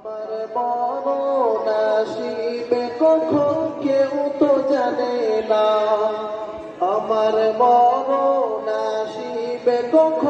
আমার মরণ আসিবে কখন কেউ তো জানে না। আমার মরণ আসিবে কখন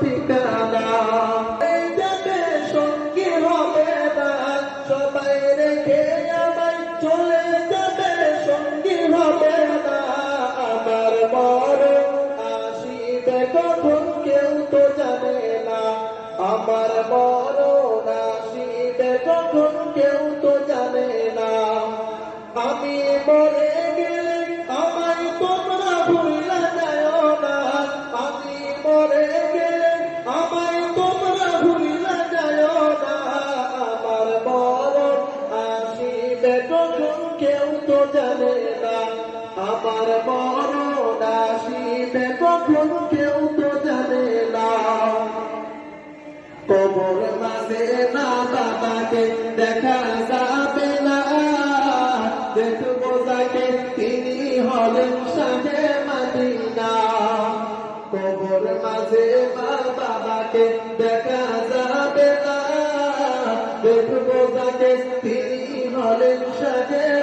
তো জানে না, আমার বড় আসিবে কখন কেউ তো জানে না। আমি মরে গেলে আমায় তোমরা ভুলে যায় না। আমি মরে গেলে আমায় তোমরা ভুলে যায় না। আমার বড় আসিবে কখন কেউ তো জানে না। আমার বড় আসিবে কখন কবর মাঝে না বাবাকে দেখা যাবে না। দেখব যাকে তিনি বাবাকে দেখা যাবে না দেখব যাকে তিনি হলেন সাথে